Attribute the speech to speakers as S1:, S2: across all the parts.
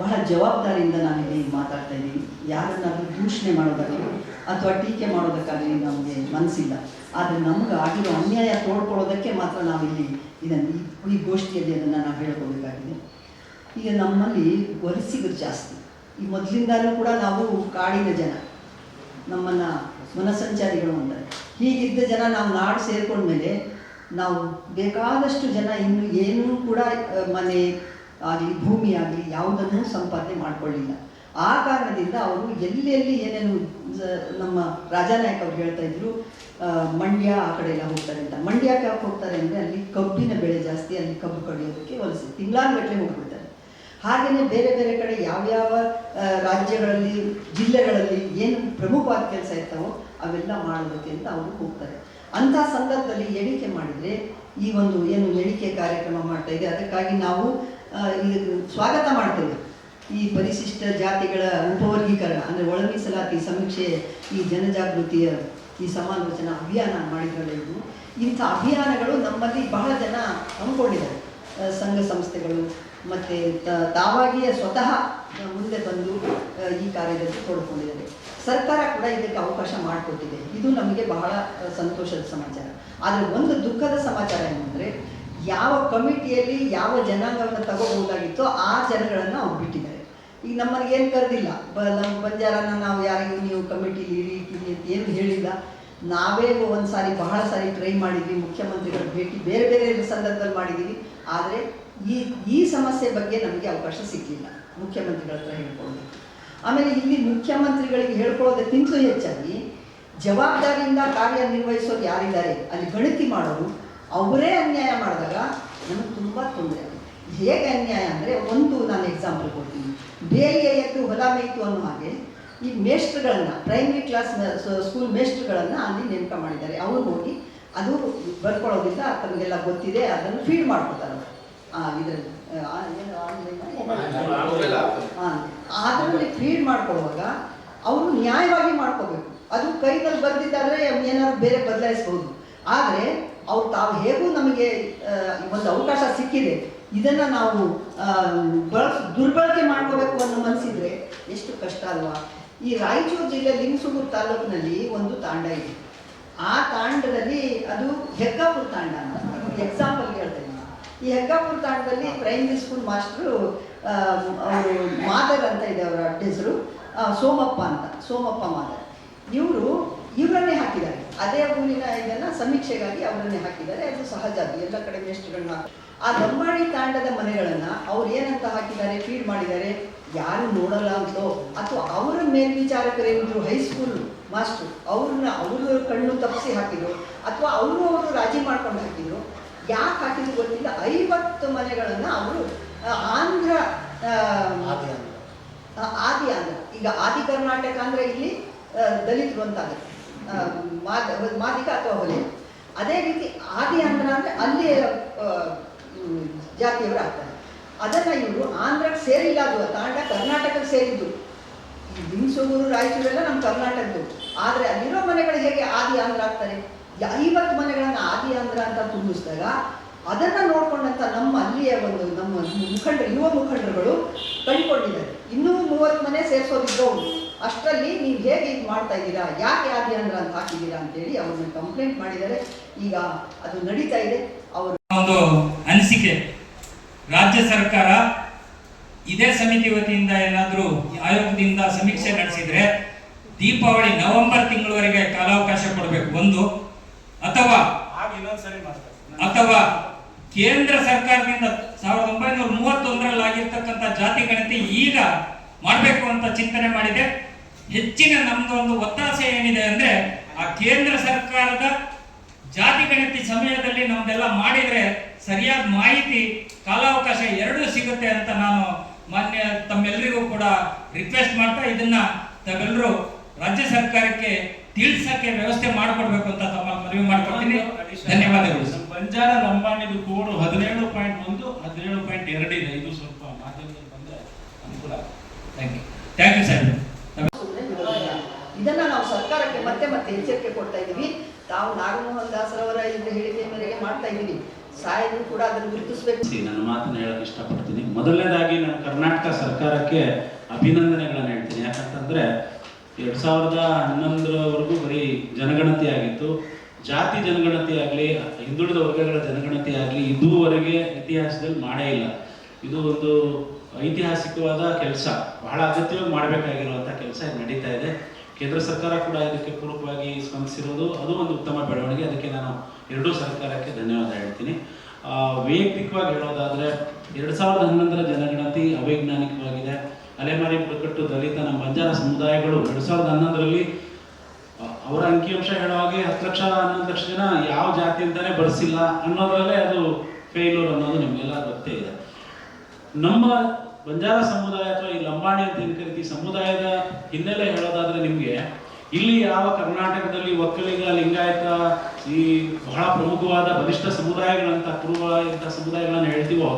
S1: ಬಹಳ ಜವಾಬ್ದಾರಿಯಿಂದ ನಾನಿಲ್ಲಿ ಮಾತಾಡ್ತಾ ಇದ್ದೀನಿ. ಯಾರನ್ನಾದರೂ ದೂಷಣೆ ಮಾಡೋದಕ್ಕೆ ಅಥವಾ ಟೀಕೆ ಮಾಡೋದಕ್ಕಾಗಲಿ ನಮಗೆ ಮನಸ್ಸಿಲ್ಲ ಆದರೆ ನಮ್ಗೆ ಆಗಿರೋ ಅನ್ಯಾಯ ತೋಡ್ಕೊಳ್ಳೋದಕ್ಕೆ ಮಾತ್ರ ನಾವಿಲ್ಲಿ ಇದನ್ನು ಈ- ಗೋಷ್ಠಿಯಲ್ಲಿ ಅದನ್ನು ನಾವು ಹೇಳ್ಕೊಳ್ಬೇಕಾಗಿದೆ. ಈಗ ನಮ್ಮಲ್ಲಿ ವಲಸಿಗರು ಜಾಸ್ತಿ. ಈ ಮೊದಲಿಂದಲೂ ಕೂಡ ನಾವು ಕಾಡಿನ ಜನ. ನಮ್ಮನ್ನು ಮನಸಂಚಾರಿಗಳು ಅಂತಾರೆ. ಹೀಗಿದ್ದ ಜನ ನಾವು ನಾಡು ಸೇರ್ಕೊಂಡ್ಮೇಲೆ ನಾವು ಬೇಕಾದಷ್ಟು ಜನ ಇನ್ನು ಏನೂ ಕೂಡ ಮನೆ ಆಗಲಿ ಭೂಮಿ ಆಗಲಿ ಯಾವುದನ್ನು ಸಂಪಾದನೆ ಮಾಡಿಕೊಳ್ಳಿಲ್ಲ. ಆ ಕಾರಣದಿಂದ ಅವರು ಎಲ್ಲೆಲ್ಲಿ ಎಲ್ಲಿ ಏನೇನು ನಮ್ಮ ರಾಜಾನಾಯಕ್ ಅವ್ರು ಹೇಳ್ತಾ ಇದ್ರು ಮಂಡ್ಯ ಆ ಕಡೆ ಎಲ್ಲ ಹೋಗ್ತಾರೆ ಅಂತ. ಮಂಡ್ಯಕ್ಕೆ ಯಾಕೆ ಹೋಗ್ತಾರೆ ಅಂದರೆ ಅಲ್ಲಿ ಕಬ್ಬಿನ ಬೆಳೆ ಜಾಸ್ತಿ, ಅಲ್ಲಿ ಕಬ್ಬು ಕಡಿಯೋದಕ್ಕೆ ವಲಸೆ. ತಿಂಗಳಾನ್ಗಟ್ಟಲೆ ಹೋಗ್ಬಿಡ್ತಾರೆ. ಹಾಗೆಯೇ ಬೇರೆ ಬೇರೆ ಕಡೆ ಯಾವ್ಯಾವ ರಾಜ್ಯಗಳಲ್ಲಿ, ಜಿಲ್ಲೆಗಳಲ್ಲಿ ಏನು ಪ್ರಮುಖವಾದ ಕೆಲಸ ಇರ್ತಾವೋ ಅವೆಲ್ಲ ಮಾಡೋದಕ್ಕೆ ಅಂತ ಅವರು ಹೋಗ್ತಾರೆ. ಅಂಥ ಸಂದರ್ಭದಲ್ಲಿ ಎಣಿಕೆ ಮಾಡಿದರೆ ಈ ಒಂದು ಏನು ಎಣಿಕೆ ಕಾರ್ಯಕ್ರಮ ಮಾಡ್ತಾ ಇದೆ, ಅದಕ್ಕಾಗಿ ನಾವು ಸ್ವಾಗತ ಮಾಡ್ತೇವೆ. ಈ ಪರಿಶಿಷ್ಟ ಜಾತಿಗಳ ಉಪವರ್ಗೀಕರಣ, ಅಂದರೆ ಒಳ ಮೀಸಲಾತಿ ಸಮೀಕ್ಷೆ, ಈ ಜನಜಾಗೃತಿಯ ಈ ಸಮಾಲೋಚನಾ ಅಭಿಯಾನ ಮಾಡಿದ್ರಲ್ಲ ಇದು. ಇಂಥ ಅಭಿಯಾನಗಳು ನಮ್ಮಲ್ಲಿ ಬಹಳ ಜನ ಅಂದ್ಕೊಂಡಿದ್ದಾರೆ ಸಂಘ ಸಂಸ್ಥೆಗಳು, ಮತ್ತು ತಾವಾಗಿಯೇ ಸ್ವತಃ ಮುಂದೆ ಬಂದು ಈ ಕಾರ್ಯದಲ್ಲಿ ತೊಡ್ಕೊಂಡಿದ್ದಾರೆ. ಸರ್ಕಾರ ಕೂಡ ಇದಕ್ಕೆ ಅವಕಾಶ ಮಾಡಿಕೊಟ್ಟಿದೆ. ಇದು ನಮಗೆ ಬಹಳ ಸಂತೋಷದ ಸಮಾಚಾರ. ಆದರೆ ಒಂದು ದುಃಖದ ಸಮಾಚಾರ ಏನಂದರೆ ಯಾವ ಕಮಿಟಿಯಲ್ಲಿ ಯಾವ ಜನಾಂಗವನ್ನು ತಗೋಬಹುದಾಗಿತ್ತೋ ಆ ಜನಗಳನ್ನು ಅವ್ರು ಬಿಟ್ಟಿದ್ದಾರೆ. ಈಗ ನಮ್ಮಲ್ಲಿ ಏನು ಕರೆದಿಲ್ಲ. ಬ, ನಮ್ಮ ಬಂಜಾರನ ನಾವು ಯಾರಿಗೂ ನೀವು ಕಮಿಟಿಲಿ ಇರಿ ಅಂತ ಏನು ಹೇಳಿಲ್ಲ. ನಾವೇ ಒಂದು ಸಾರಿ, ಬಹಳ ಸಾರಿ ಟ್ರೈ ಮಾಡಿದ್ವಿ. ಮುಖ್ಯಮಂತ್ರಿಗಳ ಭೇಟಿ ಬೇರೆ ಬೇರೆ ಸಂದರ್ಭದಲ್ಲಿ ಮಾಡಿದ್ದೀವಿ. ಆದರೆ ಈ ಈ ಸಮಸ್ಯೆ ಬಗ್ಗೆ ನಮಗೆ ಅವಕಾಶ ಸಿಗಲಿಲ್ಲ ಮುಖ್ಯಮಂತ್ರಿಗಳ ಹತ್ರ ಹೇಳ್ಕೊಂಡು. ಆಮೇಲೆ ಇಲ್ಲಿ ಮುಖ್ಯಮಂತ್ರಿಗಳಿಗೆ ಹೇಳ್ಕೊಳ್ಳೋದಕ್ಕಿಂತಲೂ ಹೆಚ್ಚಾಗಿ ಜವಾಬ್ದಾರಿಯಿಂದ ಕಾರ್ಯನಿರ್ವಹಿಸೋರು ಯಾರಿದ್ದಾರೆ? ಅಲ್ಲಿ ಗಣತಿ ಮಾಡೋರು. ಅವರೇ ಅನ್ಯಾಯ ಮಾಡಿದಾಗ ನಮಗೆ ತುಂಬ ತೊಂದರೆ ಆಗುತ್ತೆ ಹೇಗೆ ಅನ್ಯಾಯ ಅಂದರೆ ಒಂದು ನಾನು ಎಕ್ಸಾಂಪಲ್ ಕೊಡ್ತೀನಿ ಬೇಲಿಯ ಎದ್ದು ಹೊಲ ಮೇಯ್ತು ಅನ್ನೋ ಹಾಗೆ ಈ ಮೇಸ್ಟ್ರುಗಳನ್ನು ಪ್ರೈಮರಿ ಕ್ಲಾಸ್ ಸ್ಕೂಲ್ ಮೇಸ್ಟ್ರುಗಳನ್ನು ಅಲ್ಲಿ ನೇಮಕ ಮಾಡಿದ್ದಾರೆ ಅವರು ಹೋಗಿ ಅದು ಬರ್ಕೊಳ್ಳೋದಿಲ್ಲ ತಮಗೆಲ್ಲ ಗೊತ್ತಿದೆ ಅದನ್ನು ಫೀಡ್ ಮಾಡ್ಕೊತಾರೆ ಇದರಲ್ಲಿ ಅದರಲ್ಲಿ ಫೀಡ್ ಮಾಡ್ಕೊಳ್ಳುವಾಗ ಅವರು ನ್ಯಾಯವಾಗಿ ಮಾಡ್ಕೋಬೇಕು ಅದು ಕೈನಲ್ಲಿ ಬರ್ದಿದ್ದಾದ್ರೆ ಏನಾದ್ರು ಬೇರೆ ಬದಲಾಯಿಸ್ಬೋದು ಆದರೆ ಅವ್ರು ತಾವು ಹೇಗೂ ನಮಗೆ ಒಂದು ಅವಕಾಶ ಸಿಕ್ಕಿದೆ, ಇದನ್ನ ನಾವು ಬಳಸ ದುರ್ಬಳಕೆ ಮಾಡ್ಕೋಬೇಕು ಅನ್ನೋ ಮನಸ್ಸಿದ್ರೆ ಎಷ್ಟು ಕಷ್ಟ ಅಲ್ವಾ? ಈ ರಾಯಚೂರು ಜಿಲ್ಲೆ ಲಿಂಗಸೂರು ತಾಲೂಕಿನಲ್ಲಿ ಒಂದು ತಾಂಡ ಇದೆ. ಆ ತಾಂಡದಲ್ಲಿ ಅದು ಹೆಗ್ಗಾಪುರ ತಾಂಡ ಎಕ್ಸಾಂಪಲ್ ಹೇಳ್ತೇನೆ ಈ ಹೆಗ್ಗಾಪುರ ತಾಂಡದಲ್ಲಿ ಪ್ರೈಮರಿ ಸ್ಕೂಲ್ ಮಾಸ್ಟ್ರು ಅವರು ಮಾದರ್ ಅಂತ ಇದೆ ಅವರ ಹೆಸರು ಸೋಮಪ್ಪ ಅಂತ. ಸೋಮಪ್ಪ ಮಾದರ್. ಇವರು, ಇವರನ್ನೇ ಹಾಕಿದ್ದಾರೆ. ಅದೇ ಊರಿನ ಇದನ್ನ ಸಮೀಕ್ಷೆಗಾಗಿ ಅವರನ್ನೇ ಹಾಕಿದ್ದಾರೆ. ಅದು ಸಹಜ ಅದು ಎಲ್ಲ ಕಡೆ ಮೇಷ್ಟ್ರುಗಳನ್ನ ಆ ಲಂಬಾಣಿ ತಾಂಡದ ಮನೆಗಳನ್ನ ಅವ್ರು ಏನಂತ ಹಾಕಿದ್ದಾರೆ ಫೀಡ್ ಮಾಡಿದ್ದಾರೆ ಯಾರು ನೋಡಲ್ಲ ಅಂತೋ ಅಥವಾ ಅವರ ಮೇಲ್ವಿಚಾರಕರೇನಿದ್ರು ಹೈಸ್ಕೂಲ್ ಮಾಸ್ಟ್ರು ಅವ್ರನ್ನ ಅವರು ಕಣ್ಣು ತಪ್ಪಿಸಿ ಹಾಕಿದ್ರು ಅಥವಾ ಅವರು ಅವರು ರಾಜಿ ಮಾಡ್ಕೊಂಡು ಹಾಕಿದ್ರು ಯಾಕೆ ಹಾಕಿದ್ರು ಗೊತ್ತಿಲ್ಲ. ಐವತ್ತು ಮನೆಗಳನ್ನು ಅವರು ಆಂಧ್ರ ಆದಿ ಆಂಧ್ರ ಈಗ ಆದಿ ಕರ್ನಾಟಕ ಅಂದ್ರೆ ಇಲ್ಲಿ ದಲಿತರು ಅಂತ ಆಗುತ್ತೆ ಆ, ಮಾದ ಮಾದಿಗ ಅಥವಾ ಹೊಲೆ. ಅದೇ ರೀತಿ ಆದಿ ಆಂಧ್ರ ಅಂದ್ರೆ ಅಲ್ಲಿ ಜಾತಿಯವರು ಆಗ್ತಾರೆ. ಅದನ್ನ ಇವರು ಆಂಧ್ರಕ್ಕೆ ಸೇರಿಲ್ಲ ಅದು ತಾಂಡ ಕರ್ನಾಟಕಕ್ಕೆ ಸೇರಿದ್ದು. ಲಿಂಗಸೂರು ರಾಯಚೂರೆಲ್ಲ ನಮ್ಮ ಕರ್ನಾಟಕದ್ದು. ಆದರೆ ಅಲ್ಲಿರೋ ಮನೆಗಳು ಹೇಗೆ ಆದಿ ಆಂಧ್ರ ಆಗ್ತಾರೆ ಐವತ್ತು ಮನೆಗಳನ್ನ ಆದಿ ಆಂಧ್ರ ಅಂತ ತುಂಬಿಸಿದಾಗ ಅದನ್ನ ನೋಡ್ಕೊಂಡಂತ ನಮ್ಮ ಅಲ್ಲಿಯ ಒಂದು ನಮ್ಮ ಮುಖಂಡರು ಯುವ ಮುಖಂಡರುಗಳು ಕಂಡುಕೊಂಡಿದ್ದಾರೆ ಇನ್ನೂ ಮೂವತ್ತು ಮನೆ ಸೇರಿಸೋದಿದ್ದವರು ಅಷ್ಟರಲ್ಲಿ ನೀವು ಹೇಗೆ ಇದು ಮಾಡ್ತಾ ಇದ್ದೀರಾ ಯಾಕೆ ಆದಿ ಅಂದ್ರೆ ಅಂತ ಹಾಕಿದ್ದೀರಾ ಅಂತೇಳಿ ಅವ್ರನ್ನ ಕಂಪ್ಲೇಂಟ್ ಮಾಡಿದ್ದಾರೆ. ಈಗ ಅದು ನಡೀತಾ ಇದೆ. ಅವರು
S2: ಒಂದು ಅನಿಸಿಕೆ. ರಾಜ್ಯ ಸರ್ಕಾರ ಇದೇ ಸಮಿತಿ ವತಿಯಿಂದ ಏನಾದರೂ ಆಯೋಗದಿಂದ ಸಮೀಕ್ಷೆ ನಡೆಸಿದ್ರೆ ದೀಪಾವಳಿ ನವೆಂಬರ್ ತಿಂಗಳವರೆಗೆ ಕಾಲಾವಕಾಶ ಕೊಡಬೇಕು ಒಂದು. ಅಥವಾ
S3: ಆಗ ಇನ್ನೊಂದ್ಸರಿ ಮಾಡ್ತಾರೆ
S2: ಅಥವಾ ಕೇಂದ್ರ ಸರ್ಕಾರದಿಂದ ಸಾವಿರದ ಒಂಬೈನೂರ ಮೂವತ್ತೊಂದರಲ್ಲಿ ಆಗಿರ್ತಕ್ಕಂಥ ಜಾತಿ ಗಣತಿ ಈಗ ಮಾಡಬೇಕು ಅಂತ ಚಿಂತನೆ ಮಾಡಿದೆ. ಹೆಚ್ಚಿನ ನಮ್ದು ಒಂದು ಒತ್ತಾಸೆ ಏನಿದೆ ಅಂದ್ರೆ ಆ ಕೇಂದ್ರ ಸರ್ಕಾರದ ಜಾತಿ ಗಣತಿ ಸಮಯದಲ್ಲಿ ನಮ್ದೆಲ್ಲ ಮಾಡಿದ್ರೆ ಸರಿಯಾದ ಮಾಹಿತಿ ಕಾಲಾವಕಾಶ ಎರಡೂ ಸಿಗುತ್ತೆ ಅಂತ ನಾನು ಮಾನ್ಯ ತಮ್ಮೆಲ್ಲರಿಗೂ ಕೂಡ ರಿಕ್ವೆಸ್ಟ್ ಮಾಡ್ತಾ ಇದನ್ನ ತಾವೆಲ್ಲರೂ ರಾಜ್ಯ ಸರ್ಕಾರಕ್ಕೆ ತಿಳಿಸಕ್ಕೆ ವ್ಯವಸ್ಥೆ ಮಾಡಿಕೊಡ್ಬೇಕು ಅಂತ ತಮ್ಮ ಮನವಿ ಮಾಡ್ಕೊಡ್ತೀನಿ. ಧನ್ಯವಾದಗಳು.
S3: ಬಂಜಾರ ಲಂಬಾಣಿದು ಕೋಡ್ ಹದಿನೇಳು ಪಾಯಿಂಟ್ ಒಂದು ಹದಿನೇಳು ಪಾಯಿಂಟ್ ಎರಡು ಇದೆ. ಇದು ಸ್ವಲ್ಪ ಮಾಧ್ಯಮದಲ್ಲಿ ಬಂದ್ರೆ ಅನುಕೂಲ
S2: thank you thank you sir
S1: ಸುಮ್ನೆ ಬಿಡೋದಿಲ್ಲ. ಇದನ್ನ ನಾವು ಮತ್ತೆ ಎಚ್ಚರಿಕೆ ಕೊಡ್ತಾ ಇದ್ದೀವಿ. ತಾವು ನಾಗಮೋಹನ್ ದಾಸರವರ ಇದ್ರ ಹೇಳಿಕೆ ಮೇರೆಗೆ ಮಾಡ್ತಾ ಇದ್ದೀವಿ. ಸಾಯದ್ರು ಕೂಡ ಅದನ್ನು ಗುರುತಿಸಬೇಕು.
S4: ನನ್ನ ಮಾತನ್ನ ಹೇಳಕ್ ಇಷ್ಟಪಡ್ತೀನಿ. ಮೊದಲನೇದಾಗಿ ನಾನು ಕರ್ನಾಟಕ ಸರ್ಕಾರ
S3: ಸರ್ಕಾರಕ್ಕೆ ಅಭಿನಂದನೆಗಳನ್ನು ಹೇಳ್ತೀನಿ. ಯಾಕಂತಂದ್ರೆ ಎರಡ್ ಸಾವಿರದ ಹನ್ನೊಂದರವರೆಗೂ ಬರೀ ಜನಗಣತಿ ಆಗಿತ್ತು. ಜಾತಿ ಜನಗಣತಿ ಆಗಲಿ, ಹಿಂದುಳಿದ ವರ್ಗಗಳ ಜನಗಣತಿ ಆಗಲಿ, ಇದುವರೆಗೆ ಇತಿಹಾಸದಲ್ಲಿ ಮಾಡೇ ಇಲ್ಲ. ಇದು ಒಂದು ಐತಿಹಾಸಿಕವಾದ ಕೆಲಸ. ಬಹಳ ಅಗತ್ಯವಾಗಿ ಮಾಡಬೇಕಾಗಿರುವಂಥ ಕೆಲಸ ನಡೀತಾ ಇದೆ. ಕೇಂದ್ರ ಸರ್ಕಾರ ಕೂಡ ಇದಕ್ಕೆ ಪೂರಕವಾಗಿ ಸ್ಪಂದಿಸಿರೋದು. ಅದು ಒಂದು ಉತ್ತಮ ಬೆಳವಣಿಗೆ. ಅದಕ್ಕೆ ನಾನು ಎರಡೂ ಸರ್ಕಾರಕ್ಕೆ ಧನ್ಯವಾದ ಹೇಳ್ತೀನಿ. ವೈಯಕ್ತಿಕವಾಗಿ ಹೇಳೋದಾದರೆ ಎರಡು ಸಾವಿರದ ಹನ್ನೊಂದರ ಜನಗಣತಿ ಅವೈಜ್ಞಾನಿಕವಾಗಿದೆ. ಅಲೆಮಾರಿ ಬುಡಕಟ್ಟು ದಲಿತ, ನಮ್ಮ ಬಂಜಾರ ಸಮುದಾಯಗಳು ಎರಡು ಸಾವಿರದ ಹನ್ನೊಂದರಲ್ಲಿ ಅವರ ಅಂಕಿಅಂಶ ಹೇಳೋ ಹಾಗೆ ಹತ್ತು ಲಕ್ಷ, ಹನ್ನೊಂದು ಲಕ್ಷ ಜನ ಯಾವ ಜಾತಿ ಅಂತಾನೆ ಬಳಸಿಲ್ಲ ಅನ್ನೋದರಲ್ಲೇ ಅದು ಫೇಲ್ಯೂರ್ ಅನ್ನೋದು ನಿಮಗೆಲ್ಲ ಗೊತ್ತೇ ಇದೆ. ನಮ್ಮ ಬಂಜಾರ ಸಮುದಾಯ ಅಥವಾ ಈ ಲಂಬಾಣಿ ಅಂತ ಏನು ಕರಿತೀವಿ ಸಮುದಾಯದ ಹಿನ್ನೆಲೆ ಹೇಳೋದಾದ್ರೆ ನಿಮಗೆ, ಇಲ್ಲಿ ಯಾವ ಕರ್ನಾಟಕದಲ್ಲಿ ಒಕ್ಕಲಿಗ, ಲಿಂಗಾಯತ, ಈ ಬಹಳ ಪ್ರಮುಖವಾದ ಬಲಿಷ್ಠ ಸಮುದಾಯಗಳಂತ ಕುರುಬ ಇಂಥ ಸಮುದಾಯಗಳನ್ನ ಹೇಳ್ತೀವೋ,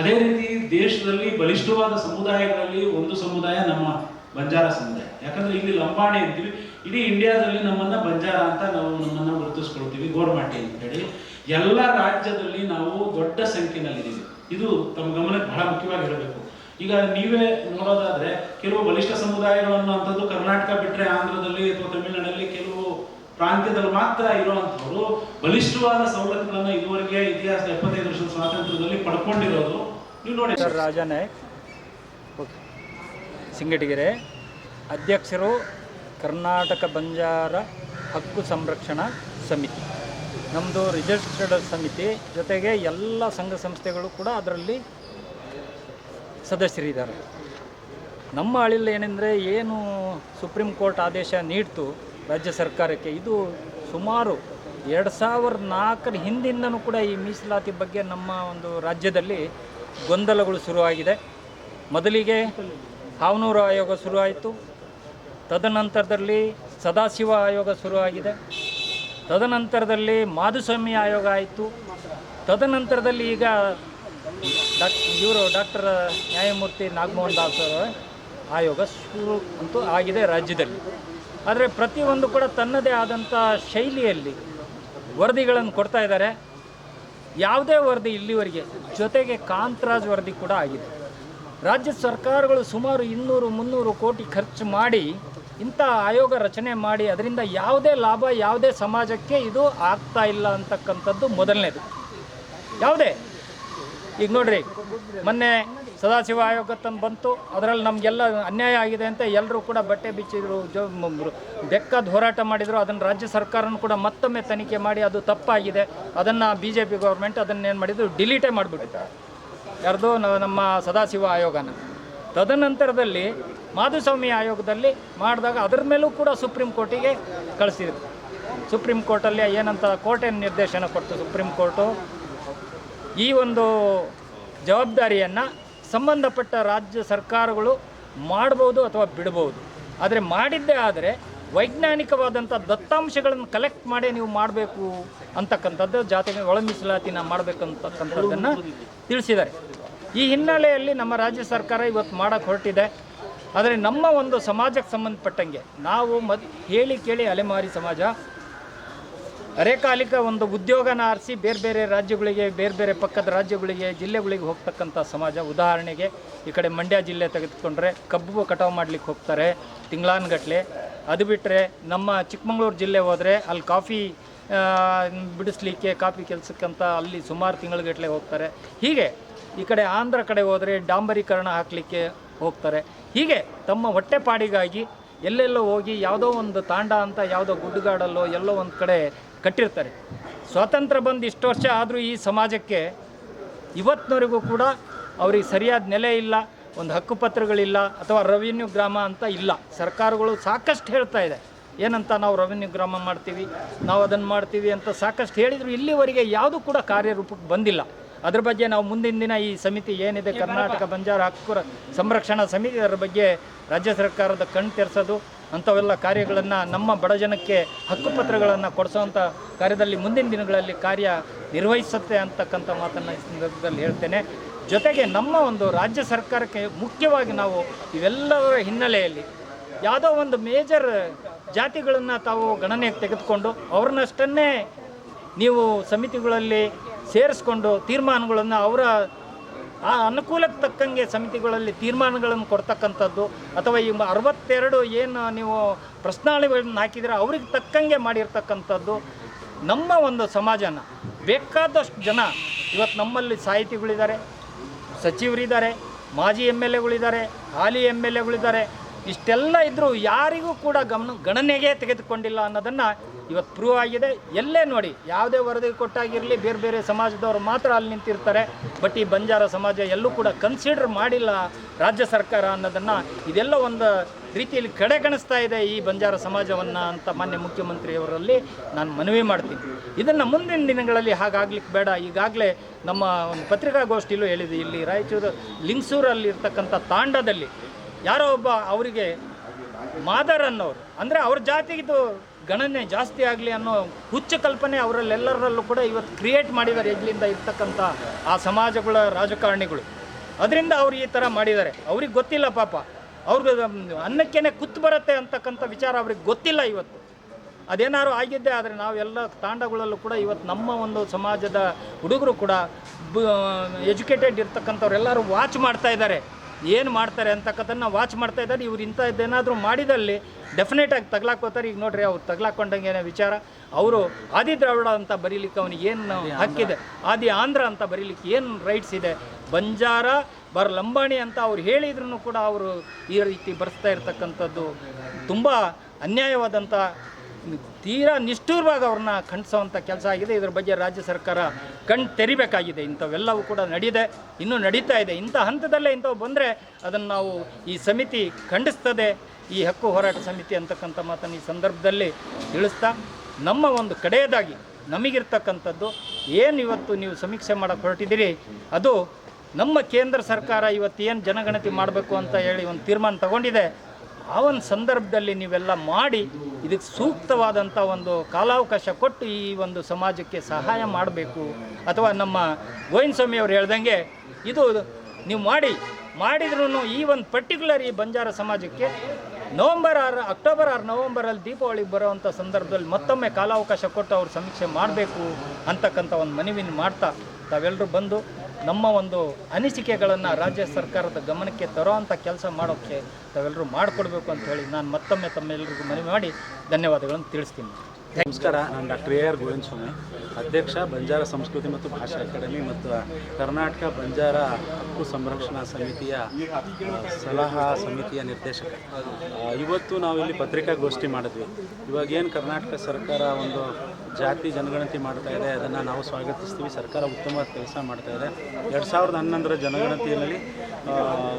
S3: ಅದೇ ರೀತಿ ದೇಶದಲ್ಲಿ ಬಲಿಷ್ಠವಾದ ಸಮುದಾಯಗಳಲ್ಲಿ ಒಂದು ಸಮುದಾಯ ನಮ್ಮ ಬಂಜಾರ ಸಮುದಾಯ. ಯಾಕಂದ್ರೆ ಇಲ್ಲಿ ಲಂಬಾಣಿ ಅಂತೀವಿ, ಇಡೀ ಇಂಡಿಯಾದಲ್ಲಿ ನಮ್ಮನ್ನ ಬಂಜಾರ ಅಂತ ನಾವು ನಮ್ಮನ್ನ ಗುರುತಿಸ್ಕೊಳ್ತೀವಿ, ಗೋರ್ಮಾಟಿ ಅಂತ ಹೇಳಿ. ಎಲ್ಲ ರಾಜ್ಯದಲ್ಲಿ ನಾವು ದೊಡ್ಡ ಸಂಖ್ಯೆನಲ್ಲಿದ್ದೀವಿ. ಇದು ತಮ್ಮ ಗಮನಕ್ಕೆ ಬಹಳ ಮುಖ್ಯವಾಗಿ ಹೇಳಬೇಕು. ಈಗ ನೀವೇ ನೋಡೋದಾದ್ರೆ ಕೆಲವು ಬಲಿಷ್ಠ ಸಮುದಾಯಗಳು ಅನ್ನುವಂಥದ್ದು ಕರ್ನಾಟಕ ಬಿಟ್ಟರೆ ಆಂಧ್ರದಲ್ಲಿ ಅಥವಾ ತಮಿಳುನಾಡಲ್ಲಿ ಕೆಲವು ಪ್ರಾಂತ್ಯದಲ್ಲಿ ಮಾತ್ರ ಇರುವಂತವರು ಬಲಿಷ್ಠವಾದ ಸವಲತ್ತುಗಳನ್ನು ಇದುವರೆಗೆ ಇತಿಹಾಸ ಎಪ್ಪತ್ತೈದು ವರ್ಷದ ಸ್ವಾತಂತ್ರ್ಯದಲ್ಲಿ ಪಡ್ಕೊಂಡಿರೋದು. ನೀವು ನೋಡಿ.
S4: Sir okay. ಸಿಂಗಟಿಗೆರೆ. ಅಧ್ಯಕ್ಷರು ಕರ್ನಾಟಕ ಬಂಜಾರ ಹಕ್ಕು ಸಂರಕ್ಷಣಾ ಸಮಿತಿ. ನಮ್ಮದು ರಿಜಿಸ್ಟರ್ಡ್ ಸಮಿತಿ. ಜೊತೆಗೆ ಎಲ್ಲ ಸಂಘ ಸಂಸ್ಥೆಗಳು ಕೂಡ ಅದರಲ್ಲಿ ಸದಸ್ಯರಿದ್ದಾರೆ. ನಮ್ಮ ಹಳ್ಳಿಯಲ್ಲಿ ಏನೆಂದರೆ ಏನು ಸುಪ್ರೀಂ ಕೋರ್ಟ್ ಆದೇಶ ನೀಡ್ತು ರಾಜ್ಯ ಸರ್ಕಾರಕ್ಕೆ, ಇದು ಸುಮಾರು ಎರಡು ಸಾವಿರದ ನಾಲ್ಕರ ಹಿಂದಿಂದನೂ ಕೂಡ ಈ ಮೀಸಲಾತಿ ಬಗ್ಗೆ ನಮ್ಮ ಒಂದು ರಾಜ್ಯದಲ್ಲಿ ಗೊಂದಲಗಳು ಶುರುವಾಗಿದೆ. ಮೊದಲಿಗೆ ಹಾವನೂರು ಆಯೋಗ ಶುರುವಾಯಿತು. ತದನಂತರದಲ್ಲಿ ಸದಾಶಿವ ಆಯೋಗ ಶುರುವಾಗಿದೆ. ತದನಂತರದಲ್ಲಿ ಮಾಧುಸ್ವಾಮಿ ಆಯೋಗ ಆಯಿತು. ತದನಂತರದಲ್ಲಿ ಈಗ ಡಾಕ್, ಇವರು ಡಾಕ್ಟರ್ ನ್ಯಾಯಮೂರ್ತಿ ನಾಗಮೋಹನ್ ದಾಸ್ ಆಯೋಗ ಶುರು ಅಂತೂ ಆಗಿದೆ ರಾಜ್ಯದಲ್ಲಿ. ಆದರೆ ಪ್ರತಿಯೊಂದು ಕೂಡ ತನ್ನದೇ ಆದಂಥ ಶೈಲಿಯಲ್ಲಿ ವರದಿಗಳನ್ನು ಕೊಡ್ತಾ ಇದ್ದಾರೆ. ಯಾವುದೇ ವರದಿ ಇಲ್ಲಿವರೆಗೆ ಜೊತೆಗೆ ಕಾಂತರಾಜ್ ವರದಿ ಕೂಡ ಆಗಿದೆ. ರಾಜ್ಯ ಸರ್ಕಾರಗಳು ಸುಮಾರು ಇನ್ನೂರು, ಮುನ್ನೂರು ಕೋಟಿ ಖರ್ಚು ಮಾಡಿ ಇಂಥ ಆಯೋಗ ರಚನೆ ಮಾಡಿ ಅದರಿಂದ ಯಾವುದೇ ಲಾಭ, ಯಾವುದೇ ಸಮಾಜಕ್ಕೆ ಇದು ಆಗ್ತಾ ಇಲ್ಲ ಅಂತಕ್ಕಂಥದ್ದು ಮೊದಲನೇದು. ಯಾವುದೇ ಈಗ ನೋಡ್ರಿ, ಮೊನ್ನೆ ಸದಾಶಿವ ಆಯೋಗ ತಂದು ಬಂತು, ಅದರಲ್ಲಿ ನಮಗೆಲ್ಲ ಅನ್ಯಾಯ ಆಗಿದೆ ಅಂತ ಎಲ್ಲರೂ ಕೂಡ ಬಟ್ಟೆ ಬಿಚ್ಚಿದ್ರು, ಜೋ ಬೆಕ್ಕದ ಹೋರಾಟ ಮಾಡಿದರು, ಅದನ್ನು ರಾಜ್ಯ ಸರ್ಕಾರನೂ ಕೂಡ ಮತ್ತೊಮ್ಮೆ ತನಿಖೆ ಮಾಡಿ ಅದು ತಪ್ಪಾಗಿದೆ, ಅದನ್ನು ಬಿ ಜೆ ಪಿ ಗೌರ್ಮೆಂಟ್ ಅದನ್ನೇನು ಮಾಡಿದ್ರು ಡಿಲೀಟೇ ಮಾಡಿಬಿಟ್ಟಿದ್ದಾರೆ ಯಾರ್ದು ನಮ್ಮ ಸದಾಶಿವ ಆಯೋಗನ. ತದನಂತರದಲ್ಲಿ ಮಾಧುಸ್ವಾಮಿ ಆಯೋಗದಲ್ಲಿ ಮಾಡಿದಾಗ ಅದರ ಮೇಲೂ ಕೂಡ ಸುಪ್ರೀಂ ಕೋರ್ಟಿಗೆ ಕಳಿಸಿದ್ರು. ಸುಪ್ರೀಂ ಕೋರ್ಟಲ್ಲಿ ಏನಂತ ಕೋರ್ಟ್ ಏನು ನಿರ್ದೇಶನ ಕೊಡ್ತು? ಸುಪ್ರೀಂ ಕೋರ್ಟು ಈ ಒಂದು ಜವಾಬ್ದಾರಿಯನ್ನು ಸಂಬಂಧಪಟ್ಟ ರಾಜ್ಯ ಸರ್ಕಾರಗಳು ಮಾಡ್ಬೋದು ಅಥವಾ ಬಿಡ್ಬೋದು. ಆದರೆ ಮಾಡಿದ್ದೇ ಆದರೆ ವೈಜ್ಞಾನಿಕವಾದಂಥ ದತ್ತಾಂಶಗಳನ್ನು ಕಲೆಕ್ಟ್ ಮಾಡೇ ನೀವು ಮಾಡಬೇಕು ಅಂತಕ್ಕಂಥದ್ದು ಜಾತಿಗೆ ಒಳ ಮೀಸಲಾತಿನ ಮಾಡಬೇಕಂತಕ್ಕಂಥದ್ದನ್ನು ತಿಳಿಸಿದ್ದಾರೆ. ಈ ಹಿನ್ನೆಲೆಯಲ್ಲಿ ನಮ್ಮ ರಾಜ್ಯ ಸರ್ಕಾರ ಇವತ್ತು ಮಾಡೋಕ್ಕೆ ಹೊರಟಿದೆ. ಆದರೆ ನಮ್ಮ ಒಂದು ಸಮಾಜಕ್ಕೆ ಸಂಬಂಧಪಟ್ಟಂಗೆ ನಾವು ಮದ್ ಹೇಳಿ ಕೇಳಿ ಅಲೆಮಾರಿ ಸಮಾಜ ಅರೆಕಾಲಿಕ ಒಂದು ಉದ್ಯೋಗನ ಆರಿಸಿ ಬೇರೆ ಬೇರೆ ರಾಜ್ಯಗಳಿಗೆ, ಬೇರೆ ಬೇರೆ ಪಕ್ಕದ ರಾಜ್ಯಗಳಿಗೆ, ಜಿಲ್ಲೆಗಳಿಗೆ ಹೋಗ್ತಕ್ಕಂಥ ಸಮಾಜ. ಉದಾಹರಣೆಗೆ ಈ ಕಡೆ ಮಂಡ್ಯ ಜಿಲ್ಲೆ ತೆಗೆದುಕೊಂಡ್ರೆ ಕಬ್ಬು ಕಟಾವು ಮಾಡಲಿಕ್ಕೆ ಹೋಗ್ತಾರೆ ತಿಂಗಳಾನ್ಗಟ್ಲೆ. ಅದು ಬಿಟ್ಟರೆ ನಮ್ಮ ಚಿಕ್ಕಮಗಳೂರು ಜಿಲ್ಲೆ ಹೋದರೆ ಅಲ್ಲಿ ಕಾಫಿ ಬಿಡಿಸ್ಲಿಕ್ಕೆ, ಕಾಫಿ ಕೆಲಸಕ್ಕಂತ ಅಲ್ಲಿ ಸುಮಾರು ತಿಂಗಳುಗಟ್ಟಲೆ ಹೋಗ್ತಾರೆ. ಹೀಗೆ ಈ ಕಡೆ ಆಂಧ್ರ ಕಡೆ ಹೋದರೆ ಡಾಂಬರೀಕರಣ ಹಾಕಲಿಕ್ಕೆ ಹೋಗ್ತಾರೆ. ಹೀಗೆ ತಮ್ಮ ಹೊಟ್ಟೆಪಾಡಿಗಾಗಿ ಎಲ್ಲೆಲ್ಲೋ ಹೋಗಿ ಯಾವುದೋ ಒಂದು ತಾಂಡ ಅಂತ ಯಾವುದೋ ಗುಡ್ಡಗಾಡಲ್ಲೋ ಎಲ್ಲೋ ಒಂದು ಕಡೆ ಕಟ್ಟಿರ್ತಾರೆ. ಸ್ವಾತಂತ್ರ್ಯ ಬಂದು ಇಷ್ಟು ವರ್ಷ ಆದರೂ ಈ ಸಮಾಜಕ್ಕೆ ಇವತ್ತಿನವರೆಗೂ ಕೂಡ ಅವ್ರಿಗೆ ಸರಿಯಾದ ನೆಲೆ ಇಲ್ಲ ಒಂದು ಹಕ್ಕುಪತ್ರಗಳಿಲ್ಲ ಅಥವಾ ರೆವಿನ್ಯೂ ಗ್ರಾಮ ಅಂತ ಇಲ್ಲ. ಸರ್ಕಾರಗಳು ಸಾಕಷ್ಟು ಹೇಳ್ತಾ ಇದೆ. ಏನಂತ ನಾವು ರೆವಿನ್ಯೂ ಗ್ರಾಮ ಮಾಡ್ತೀವಿ ನಾವು ಅದನ್ನು ಮಾಡ್ತೀವಿ ಅಂತ ಸಾಕಷ್ಟು ಹೇಳಿದರು ಇಲ್ಲಿವರೆಗೆ ಯಾವುದೂ ಕೂಡ ಕಾರ್ಯರೂಪಕ್ಕೆ ಬಂದಿಲ್ಲ. ಅದ್ರ ಬಗ್ಗೆ ನಾವು ಮುಂದಿನ ದಿನ ಈ ಸಮಿತಿ ಏನಿದೆ ಕರ್ನಾಟಕ ಬಂಜಾರ ಹಕ್ಕು ಸಂರಕ್ಷಣಾ ಸಮಿತಿ ಅದರ ಬಗ್ಗೆ ರಾಜ್ಯ ಸರ್ಕಾರದ ಕಣ್ ತೆರೆಸೋದು. ಅಂಥವೆಲ್ಲ ಕಾರ್ಯಗಳನ್ನು ನಮ್ಮ ಬಡ ಜನಕ್ಕೆ ಹಕ್ಕುಪತ್ರಗಳನ್ನು ಕೊಡಿಸೋವಂಥ ಕಾರ್ಯದಲ್ಲಿ ಮುಂದಿನ ದಿನಗಳಲ್ಲಿ ಕಾರ್ಯ ನಿರ್ವಹಿಸುತ್ತೆ ಅಂತಕ್ಕಂಥ ಮಾತನ್ನು ಈ ಸಂದರ್ಭದಲ್ಲಿ ಹೇಳ್ತೇನೆ. ಜೊತೆಗೆ ನಮ್ಮ ಒಂದು ರಾಜ್ಯ ಸರ್ಕಾರಕ್ಕೆ ಮುಖ್ಯವಾಗಿ ನಾವು ಇವೆಲ್ಲದರ ಹಿನ್ನೆಲೆಯಲ್ಲಿ ಯಾವುದೋ ಒಂದು ಮೇಜರ್ ಜಾತಿಗಳನ್ನು ತಾವು ಗಣನೆಗೆ ತೆಗೆದುಕೊಂಡು ಅವ್ರನ್ನಷ್ಟನ್ನೇ ನೀವು ಸಮಿತಿಗಳಲ್ಲಿ ಸೇರಿಸ್ಕೊಂಡು ತೀರ್ಮಾನಗಳನ್ನು ಅವರ ಆ ಅನುಕೂಲಕ್ಕೆ ತಕ್ಕಂಗೆ ಸಮಿತಿಗಳಲ್ಲಿ ತೀರ್ಮಾನಗಳನ್ನು ಕೊಡ್ತಕ್ಕಂಥದ್ದು ಅಥವಾ ಈ ಅರವತ್ತೆರಡು ಏನು ನೀವು ಪ್ರಶ್ನಾವಳಿಗಳನ್ನು ಹಾಕಿದರೆ ಅವ್ರಿಗೆ ತಕ್ಕಂಗೆ ಮಾಡಿರ್ತಕ್ಕಂಥದ್ದು ನಮ್ಮ ಒಂದು ಸಮಾಜನ. ಬೇಕಾದಷ್ಟು ಜನ ಇವತ್ತು ನಮ್ಮಲ್ಲಿ ಸಾಹಿತಿಗಳಿದ್ದಾರೆ, ಸಚಿವರಿದ್ದಾರೆ, ಮಾಜಿ ಎಂ ಎಲ್ ಎಗಳಿದ್ದಾರೆ, ಹಾಲಿ ಎಂ ಎಲ್ ಎಗಳಿದ್ದಾರೆ ಇಷ್ಟೆಲ್ಲ ಇದ್ದರೂ ಯಾರಿಗೂ ಕೂಡ ಗಮನ ಗಣನೆಗೆ ತೆಗೆದುಕೊಂಡಿಲ್ಲ ಅನ್ನೋದನ್ನು ಇವತ್ತು ಪ್ರೂವ್ ಆಗಿದೆ. ಎಲ್ಲೇ ನೋಡಿ, ಯಾವುದೇ ವರದಿ ಕೊಟ್ಟಾಗಿರಲಿ ಬೇರೆ ಬೇರೆ ಸಮಾಜದವರು ಮಾತ್ರ ಅಲ್ಲಿ ನಿಂತಿರ್ತಾರೆ. ಬಟ್ ಈ ಬಂಜಾರ ಸಮಾಜ ಎಲ್ಲೂ ಕೂಡ ಕನ್ಸಿಡರ್ ಮಾಡಿಲ್ಲ ರಾಜ್ಯ ಸರ್ಕಾರ ಅನ್ನೋದನ್ನು. ಇದೆಲ್ಲ ಒಂದು ರೀತಿಯಲ್ಲಿ ಕಡೆಗಣಿಸ್ತಾ ಇದೆ ಈ ಬಂಜಾರ ಸಮಾಜವನ್ನು ಅಂತ ಮಾನ್ಯ ಮುಖ್ಯಮಂತ್ರಿಯವರಲ್ಲಿ ನಾನು ಮನವಿ ಮಾಡ್ತೀನಿ. ಇದನ್ನು ಮುಂದಿನ ದಿನಗಳಲ್ಲಿ ಹಾಗಾಗ್ಲಿಕ್ಕೆ ಬೇಡ. ಈಗಾಗಲೇ ನಮ್ಮ ಒಂದು ಪತ್ರಿಕಾಗೋಷ್ಠಿಯಲ್ಲೂ ಹೇಳಿದೆ, ಇಲ್ಲಿ ರಾಯಚೂರು, ಲಿಂಗ್ಸೂರಲ್ಲಿರ್ತಕ್ಕಂಥ ತಾಂಡದಲ್ಲಿ ಯಾರೋ ಒಬ್ಬ ಅವರಿಗೆ ಮಾದರ್ ಅನ್ನೋರು, ಅಂದರೆ ಅವ್ರ ಜಾತಿಗಿದು ಗಣನೆ ಜಾಸ್ತಿ ಆಗಲಿ ಅನ್ನೋ ಹುಚ್ಚು ಕಲ್ಪನೆ ಅವರಲ್ಲೆಲ್ಲರಲ್ಲೂ ಕೂಡ ಇವತ್ತು ಕ್ರಿಯೇಟ್ ಮಾಡಿದ್ದಾರೆ ಇಲ್ಲಿಂದ ಇರ್ತಕ್ಕಂಥ ಆ ಸಮಾಜಗಳ ರಾಜಕಾರಣಿಗಳು. ಅದರಿಂದ ಅವ್ರು ಈ ಥರ ಮಾಡಿದ್ದಾರೆ. ಅವ್ರಿಗೆ ಗೊತ್ತಿಲ್ಲ ಪಾಪ. ಅವ್ರಿಗೆ ಅನ್ನಕ್ಕೇನೆ ಕುತ್ತು ಬರುತ್ತೆ ಅಂತಕ್ಕಂಥ ವಿಚಾರ ಅವ್ರಿಗೆ ಗೊತ್ತಿಲ್ಲ ಇವತ್ತು. ಅದೇನಾದ್ರು ಆಗಿದ್ದೆ ಆದರೆ ನಾವೆಲ್ಲ ತಾಂಡಗಳಲ್ಲೂ ಕೂಡ ಇವತ್ತು ನಮ್ಮ ಒಂದು ಸಮಾಜದ ಹುಡುಗರು ಕೂಡ ಎಜುಕೇಟೆಡ್ ಇರ್ತಕ್ಕಂಥವ್ರೆಲ್ಲರೂ ವಾಚ್ ಮಾಡ್ತಾ ಇದ್ದಾರೆ. ಏನು ಮಾಡ್ತಾರೆ ಅಂತಕ್ಕಂಥದ್ದನ್ನ ವಾಚ್ ಮಾಡ್ತಾ ಇದ್ದಾರೆ. ಇವ್ರು ಇಂಥದ್ದೇನಾದರೂ ಮಾಡಿದಲ್ಲಿ ಡೆಫಿನೆಟಾಗಿ ತಗ್ಲಾಕೋತಾರೆ ಈಗ ನೋಡ್ರಿ ಅವ್ರು ತಗ್ಲಾಕೊಂಡಂಗೆ ವಿಚಾರ. ಅವರು ಆದಿ ದ್ರಾವಿಡ ಅಂತ ಬರೀಲಿಕ್ಕೆ ಅವನಿಗೆ ಏನು ಹಕ್ಕಿದೆ? ಆದಿ ಆಂಧ್ರ ಅಂತ ಬರೀಲಿಕ್ಕೆ ಏನು ರೈಟ್ಸ್ ಇದೆ? ಬಂಜಾರ ಬರ್ ಲಂಬಾಣಿ ಅಂತ ಅವ್ರು ಹೇಳಿದ್ರು ಕೂಡ ಅವರು ಈ ರೀತಿ ಬರೆಸ್ತಾ ಇರ್ತಕ್ಕಂಥದ್ದು ತುಂಬ ಅನ್ಯಾಯವಾದಂಥ ತೀರಾ ನಿಷ್ಠೂರವಾಗಿ ಅವ್ರನ್ನ ಖಂಡಿಸೋವಂಥ ಕೆಲಸ ಆಗಿದೆ. ಇದ್ರ ಬಗ್ಗೆ ರಾಜ್ಯ ಸರ್ಕಾರ ಕಣ್ ತೆರಿಬೇಕಾಗಿದೆ. ಇಂಥವೆಲ್ಲವೂ ಕೂಡ ನಡೀದೆ, ಇನ್ನೂ ನಡೀತಾ ಇದೆ. ಇಂಥ ಹಂತದಲ್ಲೇ ಇಂಥವು ಬಂದರೆ ಅದನ್ನು ನಾವು ಈ ಸಮಿತಿ ಖಂಡಿಸ್ತದೆ. ಈ ಹಕ್ಕು ಹೋರಾಟ ಸಮಿತಿ ಅಂತಕ್ಕಂಥ ಮಾತನ್ನು ಈ ಸಂದರ್ಭದಲ್ಲಿ ತಿಳಿಸ್ತಾ, ನಮ್ಮ ಒಂದು ಕಡೆಯದಾಗಿ ನಮಗಿರ್ತಕ್ಕಂಥದ್ದು ಏನು ಇವತ್ತು ನೀವು ಸಮೀಕ್ಷೆ ಮಾಡೋಕ್ಕೆ ಹೊರಟಿದ್ದೀರಿ, ಅದು ನಮ್ಮ ಕೇಂದ್ರ ಸರ್ಕಾರ ಇವತ್ತು ಏನು ಜನಗಣತಿ ಮಾಡಬೇಕು ಅಂತ ಹೇಳಿ ಒಂದು ತೀರ್ಮಾನ ತಗೊಂಡಿದೆ. ಆ ಒಂದು ಸಂದರ್ಭದಲ್ಲಿ ನೀವೆಲ್ಲ ಮಾಡಿ ಇದಕ್ಕೆ ಸೂಕ್ತವಾದಂಥ ಒಂದು ಕಾಲಾವಕಾಶ ಕೊಟ್ಟು ಈ ಒಂದು ಸಮಾಜಕ್ಕೆ ಸಹಾಯ ಮಾಡಬೇಕು. ಅಥವಾ ನಮ್ಮ ಗೋವಿಂದ ಸ್ವಾಮಿ ಅವರು ಹೇಳ್ದಂಗೆ ಇದು ನೀವು ಮಾಡಿ ಮಾಡಿದ್ರೂ ಈ ಒಂದು ಪರ್ಟಿಕ್ಯುಲರ್ ಈ ಬಂಜಾರ ಸಮಾಜಕ್ಕೆ ನವಂಬರ್ ಆರು, ಅಕ್ಟೋಬರ್ ಆರು, ನವಂಬರಲ್ಲಿ ದೀಪಾವಳಿಗೆ ಬರೋವಂಥ ಸಂದರ್ಭದಲ್ಲಿ ಮತ್ತೊಮ್ಮೆ ಕಾಲಾವಕಾಶ ಕೊಟ್ಟು ಅವ್ರು ಸಮೀಕ್ಷೆ ಮಾಡಬೇಕು ಅಂತಕ್ಕಂಥ ಒಂದು ಮನವಿನ ಮಾಡ್ತಾ ತಾವೆಲ್ಲರೂ ಬಂದು ನಮ್ಮ ಒಂದು ಅನಿಸಿಕೆಗಳನ್ನು ರಾಜ್ಯ ಸರ್ಕಾರದ ಗಮನಕ್ಕೆ ತರೋವಂಥ ಕೆಲಸ ಮಾಡೋಕ್ಕೆ ತಾವೆಲ್ಲರೂ ಮಾಡಿಕೊಡ್ಬೇಕು ಅಂತ ಹೇಳಿ ನಾನು ಮತ್ತೊಮ್ಮೆ ತಮ್ಮೆಲ್ಲರಿಗೂ ಮನವಿ ಮಾಡಿ ಧನ್ಯವಾದಗಳನ್ನು ತಿಳಿಸ್ತೀನಿ.
S3: ನಮಸ್ಕಾರ, ನಾನು doctor A R Govinda Swamy ಅಧ್ಯಕ್ಷ ಬಂಜಾರ ಸಂಸ್ಕೃತಿ ಮತ್ತು ಭಾಷಾ ಅಕಾಡೆಮಿ ಮತ್ತು ಕರ್ನಾಟಕ ಬಂಜಾರ ಹಕ್ಕು ಸಂರಕ್ಷಣಾ ಸಮಿತಿಯ ಸಲಹಾ ಸಮಿತಿಯ ನಿರ್ದೇಶಕ. ಇವತ್ತು ನಾವಿಲ್ಲಿ ಪತ್ರಿಕಾಗೋಷ್ಠಿ ಮಾಡಿದ್ವಿ. ಇವಾಗೇನು ಕರ್ನಾಟಕ ಸರ್ಕಾರ ಒಂದು ಜಾತಿ ಜನಗಣತಿ ಮಾಡ್ತಾ ಇದೆ, ಅದನ್ನು ನಾವು ಸ್ವಾಗತಿಸ್ತೀವಿ. ಸರ್ಕಾರ ಉತ್ತಮ ಕೆಲಸ ಮಾಡ್ತಾ ಇದೆ. ಎರಡು ಸಾವಿರದ ಹನ್ನೊಂದರ ಜನಗಣತಿಯಲ್ಲಿ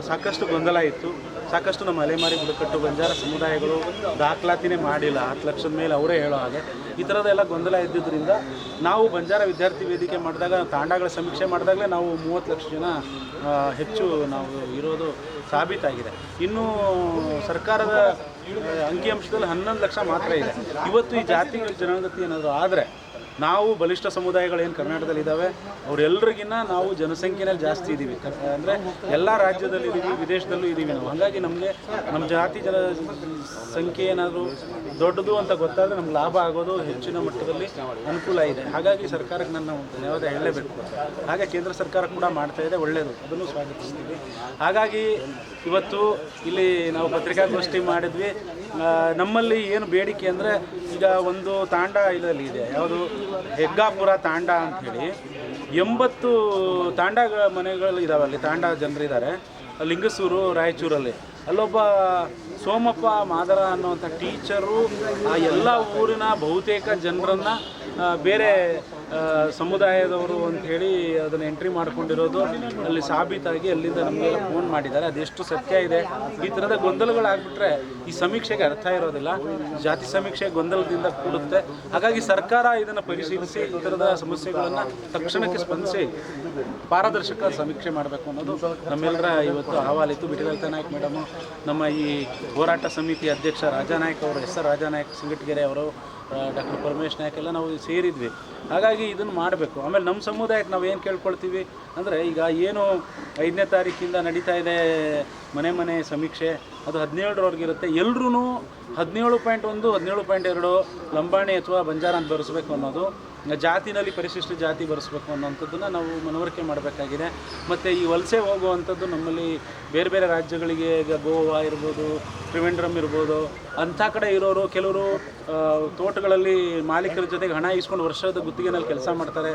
S3: ಸಾಕಷ್ಟು ಗೊಂದಲ ಇತ್ತು. ಸಾಕಷ್ಟು ನಮ್ಮ ಅಲೆಮಾರಿ ಬುಡಕಟ್ಟು ಬಂಜಾರ ಸಮುದಾಯಗಳು ದಾಖಲಾತಿನೇ ಮಾಡಿಲ್ಲ. ಹತ್ತು ಲಕ್ಷದ ಮೇಲೆ ಅವರೇ ಹೇಳೋ ಹಾಗೆ. ಈ ಥರದ್ದೆಲ್ಲ ಗೊಂದಲ ಇದ್ದಿದ್ದರಿಂದ ನಾವು ಬಂಜಾರ ವಿದ್ಯಾರ್ಥಿ ವೇದಿಕೆ ಮಾಡಿದಾಗ, ತಾಂಡಗಳ ಸಮೀಕ್ಷೆ ಮಾಡಿದಾಗಲೇ ನಾವು ಮೂವತ್ತು ಲಕ್ಷ ಜನ ಹೆಚ್ಚು ನಾವು ಇರೋದು ಸಾಬೀತಾಗಿದೆ. ಇನ್ನು ಸರ್ಕಾರದ ಅಂಕಿಅಂಶದಲ್ಲಿ ಹನ್ನೊಂದು ಲಕ್ಷ ಮಾತ್ರ ಇದೆ. ಇವತ್ತು ಈ ಜಾತಿಗಳ ಜನಗತಿ ಏನಾದರೂ ಆದರೆ ನಾವು ಬಲಿಷ್ಠ ಸಮುದಾಯಗಳು ಏನು ಕರ್ನಾಟಕದಲ್ಲಿ ಇದ್ದಾವೆ ಅವರೆಲ್ಲರಿಗಿನ್ನ ನಾವು ಜನಸಂಖ್ಯೆನಲ್ಲಿ ಜಾಸ್ತಿ ಇದ್ದೀವಿ ಅಂದರೆ ಎಲ್ಲ ರಾಜ್ಯದಲ್ಲಿ ಇದ್ದೀವಿ ವಿದೇಶದಲ್ಲೂ ಇದ್ದೀವಿ ನಾವು. ಹಾಗಾಗಿ ನಮಗೆ ನಮ್ಮ ಜಾತಿ ಜನ ಸಂಖ್ಯೆ ಏನಾದರೂ ದೊಡ್ಡದು ಅಂತ ಗೊತ್ತಾದರೆ ನಮ್ಗೆ ಲಾಭ ಆಗೋದು ಹೆಚ್ಚಿನ ಮಟ್ಟದಲ್ಲಿ ಅನುಕೂಲ ಇದೆ. ಹಾಗಾಗಿ ಸರ್ಕಾರಕ್ಕೆ ನನ್ನ ಧನ್ಯವಾದ ಹೇಳಲೇಬೇಕು. ಹಾಗೆ ಕೇಂದ್ರ ಸರ್ಕಾರ ಕೂಡ ಮಾಡ್ತಾ ಇದೆ ಒಳ್ಳೆಯದು ಅದನ್ನು ಸ್ವಾಗತಿಸ್ತೀವಿ ಹಾಗಾಗಿ ಇವತ್ತು ಇಲ್ಲಿ ನಾವು ಪತ್ರಿಕಾಗೋಷ್ಠಿ ಮಾಡಿದ್ವಿ. ನಮ್ಮಲ್ಲಿ ಏನು ಬೇಡಿಕೆ ಅಂದರೆ ಈಗ ಒಂದು ತಾಂಡ ಇದರಲ್ಲಿ ಇದೆ. ಯಾವುದು? ಹೆಗ್ಗಾಪುರ ತಾಂಡ ಅಂಥೇಳಿ. ಎಂಬತ್ತು ತಾಂಡ ಮನೆಗಳು ಇದಾವೆ ಅಲ್ಲಿ, ತಾಂಡ ಜನರಿದ್ದಾರೆ ಲಿಂಗಸೂರು, ರಾಯಚೂರಲ್ಲಿ. ಅಲ್ಲೊಬ್ಬ ಸೋಮಪ್ಪ ಮಾದರ ಅನ್ನುವಂಥ ಟೀಚರು ಆ ಎಲ್ಲ ಊರಿನ ಬಹುತೇಕ ಜನರನ್ನು ಬೇರೆ ಸಮುದಾಯದವರು ಅಂತ ಹೇಳಿ ಅದನ್ನು ಎಂಟ್ರಿ ಮಾಡ್ಕೊಂಡಿರೋದು. ಅಲ್ಲಿ ಸಾಬೀತಾಗಿ ಅಲ್ಲಿಂದ ನಮಗೆಲ್ಲ ಫೋನ್ ಮಾಡಿದ್ದಾರೆ. ಅದೆಷ್ಟು ಸತ್ಯ ಇದೆ? ಈ ಥರದ ಗೊಂದಲಗಳಾಗ್ಬಿಟ್ರೆ ಈ ಸಮೀಕ್ಷೆಗೆ ಅರ್ಥ ಇರೋದಿಲ್ಲ. ಜಾತಿ ಸಮೀಕ್ಷೆ ಗೊಂದಲದಿಂದ ಕೂಡುತ್ತೆ. ಹಾಗಾಗಿ ಸರ್ಕಾರ ಇದನ್ನು ಪರಿಶೀಲಿಸಿ, ಈ ಥರದ ಸಮಸ್ಯೆಗಳನ್ನು ತಕ್ಷಣಕ್ಕೆ ಸ್ಪಂದಿಸಿ ಪಾರದರ್ಶಕ ಸಮೀಕ್ಷೆ ಮಾಡಬೇಕು ಅನ್ನೋದು ನಮ್ಮೆಲ್ಲರ ಇವತ್ತು ಅಹವಾಲಿತ್ತು. ಬಿಟಿಲಲಿತಾ ನಾಯ್ಕ ಮೇಡಮು, ನಮ್ಮ ಈ ಹೋರಾಟ ಸಮಿತಿ ಅಧ್ಯಕ್ಷ ರಾಜಾನಾಯ್ಕ ಅವರು, ಎಸ್ ಆರ್ ರಾಜಾನಾಯ್ಕ, ಸಿಂಗಟಗೆರೆ ಅವರು ಡಾಕ್ಟರ್ ಪರಮೇಶ್ ನಾಯ್ಕ ನಾವು ಸೇರಿದ್ವಿ. ಹಾಗಾಗಿ ಇದನ್ನು ಮಾಡಬೇಕು. ಆಮೇಲೆ ನಮ್ಮ ಸಮುದಾಯಕ್ಕೆ ನಾವು ಏನು ಕೇಳ್ಕೊಳ್ತೀವಿ ಅಂದರೆ ಈಗ ಏನು ಐದನೇ ತಾರೀಕಿಂದ ನಡೀತಾ ಇದೆ ಮನೆ ಮನೆ ಸಮೀಕ್ಷೆ, ಅದು ಹದಿನೇಳರವರೆಗೆ ಇರುತ್ತೆ ಎಲ್ರೂ ಹದಿನೇಳು ಪಾಯಿಂಟ್ ಒಂದು, ಹದಿನೇಳು ಪಾಯಿಂಟ್ ಎರಡು, ಲಂಬಾಣಿ ಅಥವಾ ಬಂಜಾರ ಅಂತ ಬರೆಸ್ಬೇಕು ಅನ್ನೋದು. ಜಾತಿನಲ್ಲಿ ಪರಿಶಿಷ್ಟ ಜಾತಿ ಬರೆಸ್ಬೇಕು ಅನ್ನೋಂಥದ್ದನ್ನು ನಾವು ಮನವರಿಕೆ ಮಾಡಬೇಕಾಗಿದೆ. ಮತ್ತು ಈ ವಲಸೆ ಹೋಗುವಂಥದ್ದು ನಮ್ಮಲ್ಲಿ ಬೇರೆ ಬೇರೆ ರಾಜ್ಯಗಳಿಗೆ ಈಗ ಗೋವಾ ಇರ್ಬೋದು ತ್ರಿವೆಂಡ್ರಮ್ ಇರ್ಬೋದು, ಅಂಥ ಕಡೆ ಇರೋರು, ಕೆಲವರು ತೋಟಗಳಲ್ಲಿ ಮಾಲೀಕರ ಜೊತೆಗೆ ಹಣ ಇಸ್ಕೊಂಡು ವರ್ಷದ ಗುತ್ತಿಗೆನಲ್ಲಿ ಕೆಲಸ ಮಾಡ್ತಾರೆ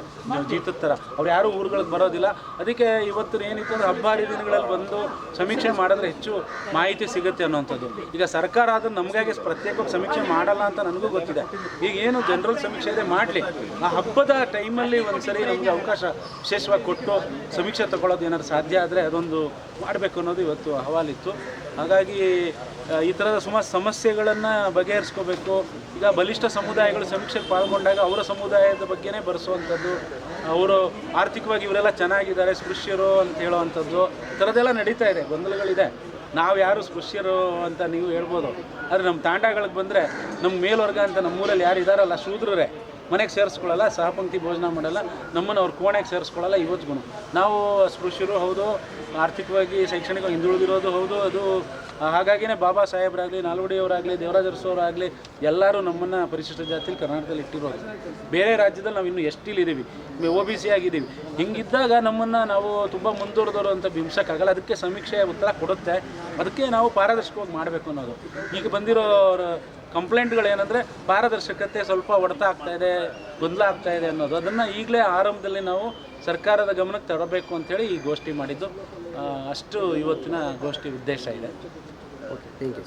S3: ಜೀತದ ಥರ. ಅವ್ರು ಯಾರೂ ಊರುಗಳಿಗೆ ಬರೋದಿಲ್ಲ. ಅದಕ್ಕೆ ಇವತ್ತು ಏನಿತ್ತು ಅಂದರೆ ಹಬ್ಬ ಹರಿದಿನಗಳಲ್ಲಿ ಬಂದು ಸಮೀಕ್ಷೆ ಮಾಡಿದ್ರೆ ಹೆಚ್ಚು ಮಾಹಿತಿ ಸಿಗುತ್ತೆ ಅನ್ನೋವಂಥದ್ದು. ಈಗ ಸರ್ಕಾರ ಅದನ್ನು ನಮಗಾಗಿ ಪ್ರತ್ಯೇಕವಾಗಿ ಸಮೀಕ್ಷೆ ಮಾಡಲ್ಲ ಅಂತ ನನಗೂ ಗೊತ್ತಿದೆ. ಈಗ ಏನು ಜನರಲ್ ಸಮೀಕ್ಷೆ ಇದೆ, ಮಾಡಲಿ. ಆ ಹಬ್ಬದ ಟೈಮಲ್ಲಿ ಒಂದ್ಸರಿ ನಮಗೆ ಅವಕಾಶ ವಿಶೇಷವಾಗಿ ಕೊಟ್ಟು ಸಮೀಕ್ಷೆ ತಗೊಳ್ಳೋದು ಏನಾದ್ರು ಸಾಧ್ಯ ಆದರೆ ಅದೊಂದು ಮಾಡಬೇಕು ಅನ್ನೋದು ಇವತ್ತು ಅಹವಾಲಿತ್ತು. ಹಾಗಾಗಿ ಈ ಥರದ ಸುಮಾರು ಸಮಸ್ಯೆಗಳನ್ನು ಬಗೆಹರಿಸ್ಕೋಬೇಕು. ಈಗ ಬಲಿಷ್ಠ ಸಮುದಾಯಗಳು ಸಮೀಕ್ಷೆಗೆ ಪಾಲ್ಗೊಂಡಾಗ ಅವರ ಸಮುದಾಯದ ಬಗ್ಗೆನೇ ಬರೆಸುವಂಥದ್ದು, ಅವರು ಆರ್ಥಿಕವಾಗಿ ಇವರೆಲ್ಲ ಚೆನ್ನಾಗಿದ್ದಾರೆ, ಸ್ಪೃಶ್ಯರು ಅಂತ ಹೇಳುವಂಥದ್ದು, ಈ ಥರದ್ದೆಲ್ಲ ನಡೀತಾ ಇದೆ, ಗೊಂದಲಗಳಿದೆ. ನಾವು ಯಾರು ಸ್ಪೃಶ್ಯರು ಅಂತ ನೀವು ಹೇಳ್ಬೋದು. ಆದರೆ ನಮ್ಮ ತಾಂಡಗಳಿಗೆ ಬಂದರೆ ನಮ್ಮ ಮೇಲ್ವರ್ಗ ಅಂತ ನಮ್ಮೂರಲ್ಲಿ ಯಾರು ಇದ್ದಾರಲ್ಲ ಶೂದ್ರರೇ. ಮನೆಗೆ ಸೇರಿಸ್ಕೊಳ್ಳಲ್ಲ ಸಹಪಂಕ್ತಿ ಭೋಜನ ಮಾಡಲ್ಲ, ನಮ್ಮನ್ನು ಅವ್ರ ಕೋಣೆಗೆ ಸೇರಿಸ್ಕೊಳ್ಳಲ್ಲ ಇವತ್ತಿಗೂ ನಾವು ಸ್ಪೃಶ್ಯರು, ಹೌದು, ಆರ್ಥಿಕವಾಗಿ, ಶೈಕ್ಷಣಿಕವಾಗಿ ಹಿಂದುಳಿದಿರೋದು, ಹೌದು, ಅದು ಹಾಗಾಗಿನೇ ಬಾಬಾ ಸಾಹೇಬ್ರಾಗಲಿ, ನಾಲ್ವಡಿಯವರಾಗಲಿ ದೇವರಾಜ ಅರಸವರಾಗಲಿ ಎಲ್ಲರೂ ನಮ್ಮನ್ನು ಪರಿಶಿಷ್ಟ ಜಾತಿಲಿ ಕರ್ನಾಟಕದಲ್ಲಿ ಇಟ್ಟಿರೋದು ಬೇರೆ ರಾಜ್ಯದಲ್ಲಿ ನಾವು ಇನ್ನೂ ಎಷ್ಟಿಲ್ ಇದ್ದೀವಿ ಒ ಬಿ ಸಿ ಆಗಿದ್ದೀವಿ ಹಿಂಗಿದ್ದಾಗ ನಮ್ಮನ್ನು ನಾವು ತುಂಬ ಮುಂದುವರೆದವರು ಅಂತ ಬಿಂಬಿಸೋಕ್ಕಾಗಲ್ಲ. ಅದಕ್ಕೆ ಸಮೀಕ್ಷೆ ಉತ್ತರ ಕೊಡುತ್ತೆ. ಅದಕ್ಕೆ ನಾವು ಪಾರದರ್ಶಕವಾಗಿ ಮಾಡಬೇಕು ಅನ್ನೋದು. ಈಗ ಬಂದಿರೋ ಕಂಪ್ಲೇಂಟ್ಗಳು ಏನಂದರೆ, ಪಾರದರ್ಶಕತೆ ಸ್ವಲ್ಪ ಹೊಡೆತ ಆಗ್ತಾ ಇದೆ, ಗೊಂದಲ ಆಗ್ತಾ ಇದೆ ಅನ್ನೋದು. ಅದನ್ನು ಈಗಲೇ ಆರಂಭದಲ್ಲಿ ನಾವು ಸರ್ಕಾರದ ಗಮನಕ್ಕೆ ತರಬೇಕು ಅಂಥೇಳಿ ಈ ಗೋಷ್ಠಿ ಮಾಡಿದ್ದು. ಅಷ್ಟು ಇವತ್ತಿನ ಗೋಷ್ಠಿ ಉದ್ದೇಶ ಇದೆ.
S5: Okay thank you